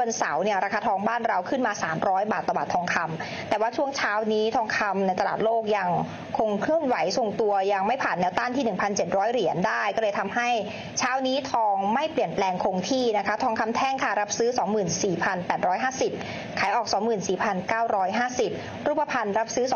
วันเสาร์เนี่ยราคาทองบ้านเราขึ้นมา 300 บาทต่อบาททองคำแต่ว่าช่วงเช้านี้ทองคำในตลาดโลกยังคงเคลื่อนไหวทรงตัวยังไม่ผ่านแนวต้านที่ 1,700 เหรียญได้ ก็เลยทำให้เช้านี้ทองไม่เปลี่ยนแปลงคงที่นะคะทองคำแท่งค่ะรับซื้อ 24,850 ขายออก 24,950 รูปพรรณรับซื้อ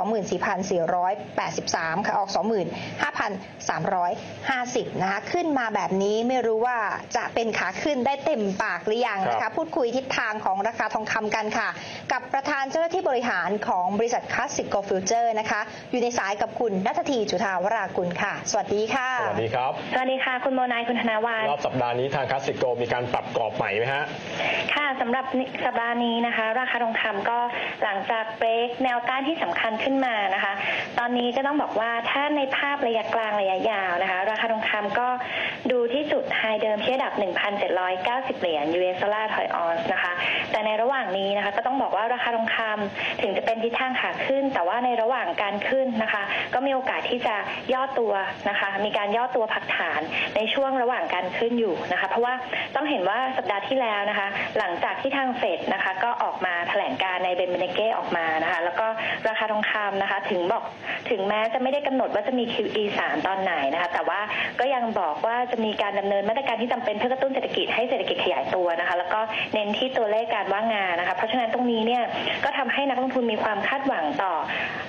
24,483 ขายออก 25,350 นะคะขึ้นมาแบบนี้ไม่รู้ว่าจะเป็นขาขึ้นได้เต็มปากหรือยังนะครัคะบพูดคุยทิศทางของราคาทองคำกันค่ะ กับประธานเจ้าหน้าที่บริหารของบริษัทคลาสสิกโกฟิวเจอร์นะคะ อยู่ในสายกับคุณนัททีจุธาวรากุลค่ะ สวัสดีค่ะ สวัสดีครับ สวัสดีค่ะ คุณโมนายคุณธนาวานรอบสัปดาห์นี้ทางคลาสสิโกมีการปรับกรอบใหม่ไหมฮะ ค่ะสำหรับสัปดาห์นี้นะคะ ราคาทองคำก็หลังจากเบรกแนวต้านที่สำคัญขึ้นมานะคะ ตอนนี้ก็ต้องบอกว่าถ้าในภาพระยะกลางระยะยาวนะคะ ราคาทองคำก็ ดูที่จุดไฮเดิมที่ระดับ 1,790 เหรียญ US ดอลลาร์ถอยออนซ์นะคะ แต่ในระหว่างนี้นะคะก็ต้องบอกว่าราคาทองคำถึงจะเป็นทิศทางขาขึ้น แต่ว่าในระหว่างการขึ้นนะคะ ก็มีโอกาสที่จะย่อตัวนะคะ มีการย่อตัวพักฐานในช่วงระหว่างการขึ้นอยู่นะคะ เพราะว่าต้องเห็นว่าสัปดาห์ที่แล้วนะคะ หลังจากที่ทางเฟดนะคะ ก็ออกมาแถลงการในเบนเบเนเก้ออกมานะคะ แล้วก็ราคาทองคำนะคะ ถึงบอกถึงแม้จะไม่ได้กำหนดว่าจะมี QE 3 ตอนไหนนะคะ แต่ว่าก็ยังบอกว่าจะมีการดำเนินมาตรการที่จำเป็นเพื่อกระตุ้นเศรษฐกิจให้เศรษฐกิจขยายตัวนะคะ แล้วก็เน้นที่ตัวเลขการว่างงานนะคะ เพราะฉะนั้นตรงนี้เนี่ยก็ทำให้นักลงทุนมีความคาดหวังต่อ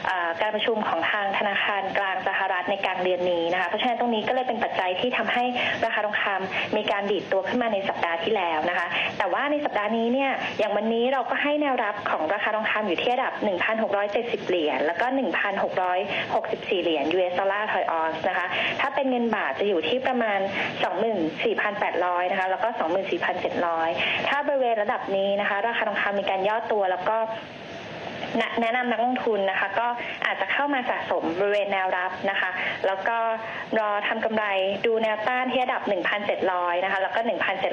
อการประชุมของทางธนาคารกลางสหรัฐในกลางเดือนนี้นะคะ เพราะฉะนั้นตรงนี้ก็เลยเป็นปัจจัยที่ทำให้ราคาทองคำมีการดีดตัวขึ้นมาในสัปดาห์ที่แล้วนะคะ แต่ว่าในสัปดาห์นี้เนี่ยอย่างวันนี้เราก็ให้แนวรับของราคาทองคำอยู่ที่ระดับ 1,670 เหรียญแล้วก็ 1,664 เหรียญ US ดอลลาร์ถอยออนซ์นะคะ ถ้าเป็นเงินบาทจะอยู่ที่ประมาณ24,800 นะคะ แล้วก็ 24,700 ถ้าบริเวณระดับนี้นะคะ ราคาทองคำมีการย่อตัวแล้วก็แนะนำนักลงทุนนะคะ ก็อาจจะเข้ามาสะสมบริเวณแนวรับนะคะ แล้วก็รอทำกำไรดูแนวต้านที่ระดับ 1,700 นะคะ แล้วก็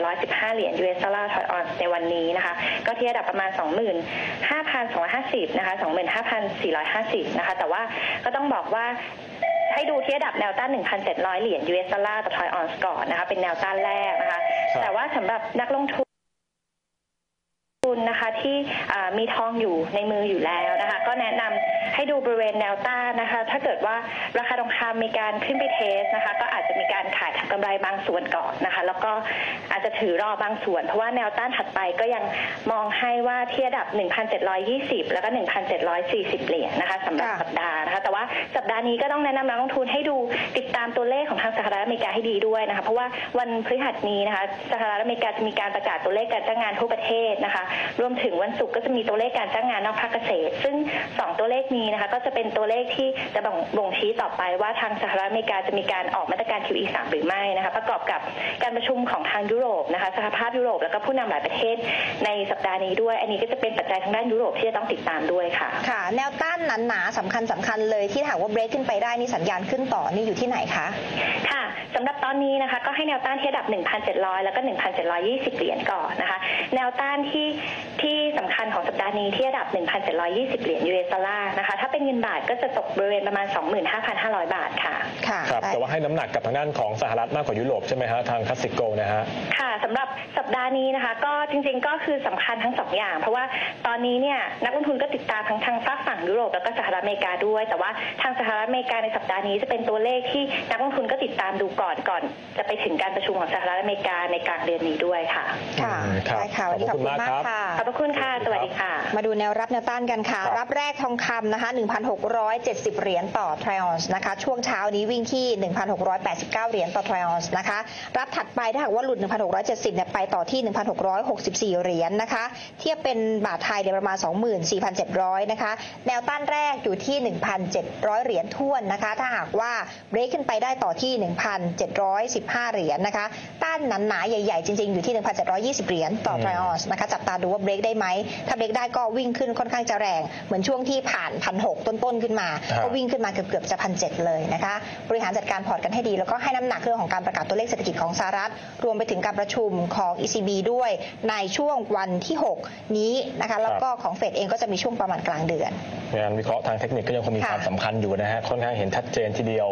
1,715 เหรียญ US ดอลลาร์ถอยออนในวันนี้นะคะ ก็ที่ระดับประมาณ 25,250 นะคะ 25,450 นะคะ แต่ว่าก็ต้องบอกว่า ให้ดูที่ระดับแนวต้าน 1,700 เหรียญ US ดอลลาร์ต่อทอยออนซ์ก่อนนะคะ เป็นแนวต้านแรกนะคะครับแต่ว่าสำหรับนักลงทุน ทุนนะคะที่อ่ามีทองอยู่ในมืออยู่แล้วนะคะ ก็แนะนำให้ดูบริเวณแนวต้านนะคะ ถ้าเกิดว่าราคาทองคำมีการขึ้นไปเทสนะคะ ก็อาจจะมีการขายทำกำไรบางส่วนก่อนนะคะ แล้วก็อาจจะถือรอบางส่วน เพราะว่าแนวต้านถัดไปก็ยังมองให้ว่าที่ระดับ 1,720 แล้วก็ 1,740 เหรียญนะคะสำหรับค่ะสัปดาห์นะคะ แต่ว่าสัปดาห์นี้ก็ต้องแนะนำนักลงทุนให้ดูติดตามตัวเลขของทางสหรัฐอเมริกาให้ดีด้วยนะคะ เพราะว่าวันพฤหัสนี้นะคะสหรัฐอเมริกาจะมีการประกาศตัวเลขการจ้างงานทั่วประเทศนะคะ รวมถึงวันศุกร์ก็จะมีตัวเลขการจ้างงานนอกภาคเกษตร ซึ่ง 2 ตัวเลขนี้นะคะก็จะเป็นตัวเลขที่จะบ่งบ่งชี้ต่อไปว่าทางสหรัฐอเมริกาจะมีการออกมาตรการ QE 3หรือไม่นะคะประกอบกับการประชุมของทางยุโรปนะคะสหภาพยุโรปแล้วก็ผู้นำหลายประเทศในสัปดาห์นี้ด้วย อันนี้ก็จะเป็นปัจจัยทางด้านยุโรปที่จะต้องติดตามด้วยค่ะค่ะ แนวต้านหนาๆสำคัญสำคัญๆเลยที่ถามว่าเบรกขึ้นไปได้นี่สัญญาณขึ้นต่อนี่อยู่ที่ไหนคะค่ะสำหรับตอนนี้นะคะก็ให้แนวต้านที่ระดับ 1,700 แล้วก็ 1,720 เหรียญก่อนนะคะ แนวต้านที่ที่ นี้ที่ระดับ 1,720 เหรียญ US ดอลลาร์นะคะ ถ้าเป็นเงินบาทก็จะตกบริเวณประมาณ 25,500 บาทค่ะ ค่ะครับได้แต่ว่าให้น้ำหนักกับทางด้านของสหรัฐมากกว่ายุโรปใช่ไหมฮะทางคลาสสิโกนะฮะ ค่ะสำหรับสัปดาห์นี้นะคะก็จริงๆก็คือสำคัญทั้งสองอย่าง เพราะว่าตอนนี้เนี่ยนักลงทุนก็ติดตามทั้งทางฝากฝั่งยุโรปแล้วก็สหรัฐอเมริกาด้วย แต่ว่าทางสหรัฐอเมริกาในสัปดาห์นี้จะเป็นตัวเลขที่นักลงทุนก็ติดตามดูก่อนก่อน จะไปถึงการประชุมของสหรัฐอเมริกาในกลางเดือนนี้ด้วยค่ะ ค่ะอืมครับได้ค่ะวันนี้ขอบคุณขอบคุณมากมากครับค่ะขอบพระคุณค่ะ สวัสดีค่ะ มาดูแนวรับแนวต้านกันค่ะครับรับแรกทองคำนะคะ 1,670 เหรียญต่อทริออนซ์นะคะ ช่วงเช้านี้วิ่งที่ 1,689 เหรียญต่อทริออนซ์นะคะ รับถัดไปถ้าหากว่าหลุด 1,670 เนี่ยไปต่อที่ 1,664 เหรียญนะคะ เทียบเป็นบาทไทยเนี่ยประมาณ 24,700 นะคะ แนวต้านแรกอยู่ที่ 1,700 เหรียญท้วนนะคะ ถ้าหากว่าเบรกขึ้นไปได้ต่อที่ 1,715 เหรียญนะคะ ต้านหนาๆใหญ่ ๆ จริง ๆ อยู่ที่ 1,720 เหรียญต่อทริออนซ์นะคะ จับตาดูว่าเบรกได้ไหม ถ้าเบรกได้ก็วิ่งขึ้นค่อนข้างจะแรง เหมือนช่วงที่ผ่านพันหต้นๆขึ้นมาครับก็วิ่งขึ้นมาเกือบๆจะพันเเลยนะคะบริหารจัดการพอร์ตกันให้ดี แล้วก็ให้น้ำหนักเรื่องของการประกาศตัวเลขเศรษฐกิจของสหรัฐ รวมไปถึงการประชุมของ ECB ด้วยในช่วงวันที่ 6 นี้นะคะแล้วก็ของเฟดเองก็จะมีช่วงประมาณกลางเดือนงานวิเคราะห์ทางเทคนิคก็ยังคงมีค่ะความสำคัญอยู่นะฮะค่อนข้างเห็นชัดเจนทีเดียว